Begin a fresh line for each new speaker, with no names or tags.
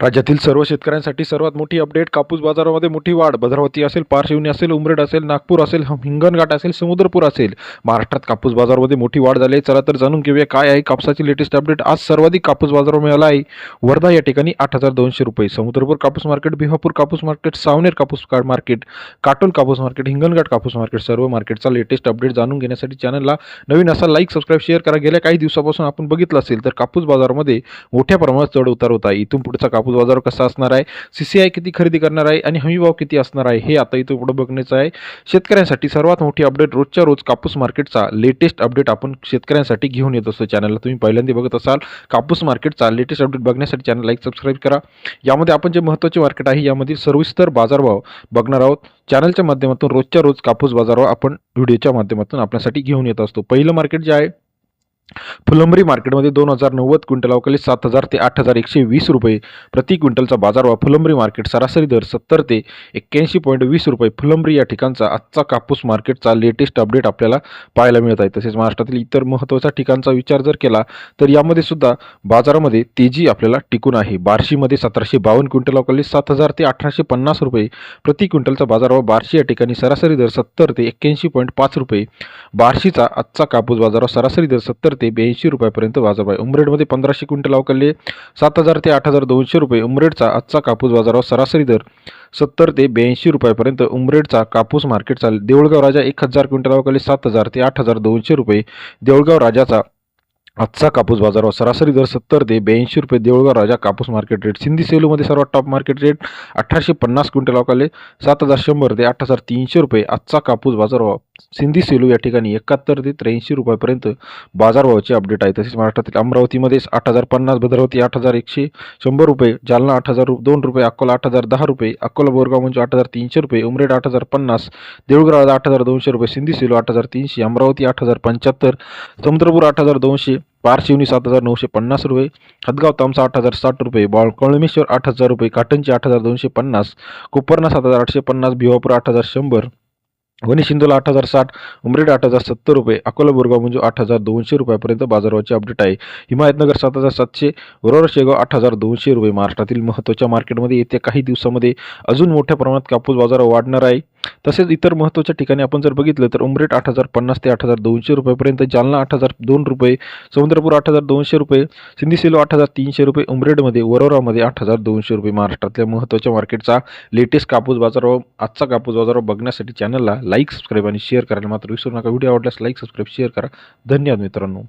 राज्यातील सर्व शेतकऱ्यांसाठी सर्वात मोठी अपडेट कापूस बाजारामध्ये मोठी वाढ. भद्रावती असेल पारशिवनी असेल उमरेड असेल नागपूर असेल हिंगणघाट असेल समुद्रपूर असेल. महाराष्ट्रात कापूस बाजारामध्ये मोठी वाढ झाली आहे. चला तर जाणून घेऊया काय आहे कापसाची लेटेस्ट अपडेट आज सर्वाधिक कापूस बाजारावर मिळाला आहे. वर्धा या ठिकाणी आठ हजार दोनशे रुपये. समुद्रपूर कापूस मार्केट भिवापूर कापूस मार्केट सावनेर कापूस मार्केट काटोल कापूस मार्केट हिंगणघाट कापूस मार्केट सर्व मार्केटचा लेटेस्ट अपडेट जाणून घेण्यासाठी चॅनलला नवीन असा लाईक सबस्क्राईब शेअर करा. गेल्या काही दिवसापासून आपण बघितलं असेल तर कापूस बाजारामध्ये मोठ्या प्रमाणात चढ उतार होत आहे. इथून पुढचा कापूस बाजार कसा असणार आहे? सी सी आय किती खरेदी करणार आहे? आणि हमी भाव किती असणार आहे? हे आता इथं पुढे बघण्याचं आहे. शेतकऱ्यांसाठी सर्वात मोठी अपडेट रोजच्या रोज कापूस मार्केटचा लेटेस्ट अपडेट आपण शेतकऱ्यांसाठी घेऊन येत असतो चॅनलला तुम्ही पहिल्यांदा बघत असाल कापूस मार्केटचा लेटेस्ट अपडेट बघण्यासाठी चॅनल लाईक सबस्क्राईब करा. यामध्ये आपण जे महत्त्वाचे मार्केट आहे यामध्ये सर्विस्तर बाजारभाव बघणार आहोत. चॅनलच्या माध्यमातून रोजच्या रोज कापूस बाजारभाव आपण व्हिडिओच्या माध्यमातून आपल्यासाठी घेऊन येत असतो. पहिलं मार्केट जे आहे फुलंबरी मार्केटमध्ये दोन हजार नव्वद क्विंटल अवकाली सात हजार ते आठ हजार एकशे वीस रुपये प्रति क्विंटलचा बाजारभाव फुलंबरी मार्केट सरासरी दर सत्तर ते एक्क्याऐंशी पॉईंट वीस रुपये. फुलंबरी या ठिकाणचा आजचा कापूस मार्केटचा लेटेस्ट अपडेट आपल्याला पाहायला मिळत आहे. तसेच महाराष्ट्रातील इतर महत्त्वाच्या ठिकाणचा विचार जर केला तर यामध्ये सुद्धा बाजारामध्ये तेजी आपल्याला टिकून आहे. बार्शीमध्ये सतराशे बावन्न क्विंटल अवकाली सात हजार ते अठराशे पन्नास रुपये प्रति क्विंटलचा बाजारभाव बार्शी या ठिकाणी सरासरी दर सत्तर ते एक्क्याऐंशी पॉईंट पाच रुपये. बार्शीचा आजचा कापूस बाजारभाव सरासरी दर सत्तर ते ब्याऐंशी रुपयापर्यंत बाजार आहे उमरेडमध्ये पंधराशे क्विंटल अवकालले सात हजार ते आठ हजार दोनशे रुपये. उमरेडचा आजचा कापूस बाजारावर सरासरी दर सत्तर ते ब्याऐंशी रुपयापर्यंत. उमरेडचा कापूस मार्केट चालेल देऊळगाव राजा एक हजार क्विंटल अवकाली सात हजार ते आठ हजार दोनशे रुपये. देऊळगाव राजाचा आजचा कापूस बाजारावर सरासरी दर सत्तर ते ब्याऐंशी रुपये. देऊळगाव राजा कापूस मार्केट रेट सिंधी सेलूमध्ये सर्वात टॉप मार्केट रेट अठराशे पन्नास क्विंटल अवकाले सात हजार शंभर ते आठ हजार तीनशे रुपये आजचा कापूस बाजारावर सिंधी सेलू या ठिकाणी एकाहत्तर ते त्र्याऐंशी रुपयापर्यंत बाजारभावाचे अपडेट आहे तसेच महाराष्ट्रातील अमरावतीमध्ये आठ हजार पन्नास भद्रावती आठ हजार एकशे शंभर रुपये जालना आठ हजार रु- दोन रुपये अकोला आठ हजार दहा रुपये अकोला बोरगाव म्हणजे आठ हजार तीनशे रुपये उमरेड आठ हजार पन्नास देऊळगाव आठ हजार दोनशे रुपये सिंधी सेलू आठ हजार तीनशे अमरावती आठ हजार पंच्याहत्तर समुद्रपूर आठ हजार दोनशे पारशिवनी सात हजार नऊशे पन्नास रुपये हदगाव तामसा आठ हजार साठ रुपये बाळ कळमेश्वर आठ हजार रुपये काटनची आठ हजार दोनशे पन्नास कोपरना सात हजार आठशे पन्नास भिवापूर आठ हजार शंभर वणी शिंदोला आठ हजार साठ उमरेड आठ हजार सत्तर रुपये अकोला बोरगाव म्हणजे आठ हजार दोनशे रुपयापर्यंत बाजाराची अपडेट आहे. हिमायतनगर सात हजार सातशे वरोरा शेगाव आठ हजार दोनशे रुपये. महाराष्ट्रातील महत्त्वाच्या मार्केटमध्ये येत्या काही दिवसामध्ये अजून मोठ्या प्रमाणात कापूस बाजार वाढणार आहे. तसेच इतर महत्त्वाच्या ठिकाणी आपण जर बघितलं तर उमरेट आठ हजार पन्नास ते आठ हजार दोनशे रुपयेपर्यंत जालना आठ हजार दोन रुपये समुद्रपूर आठ हजार दोनशे रुपये सिंधीसेलो आठ हजार तीनशे रुपये उमरेडमध्ये वरोरामध्ये आठ हजार दोनशे रुपये महाराष्ट्रातल्या महत्त्वाच्या मार्केटचा लेटेस्ट कापूस बाजारावर आजचा कापूस बाजारावर बघण्यासाठी चॅनलला लाईक सबस्क्राईब आणि शेअर करायला मात्र विसरू नका. व्हिडिओ आवडल्यास लाईक सबस्क्राईब शेअर करा. धन्यवाद मित्रांनो.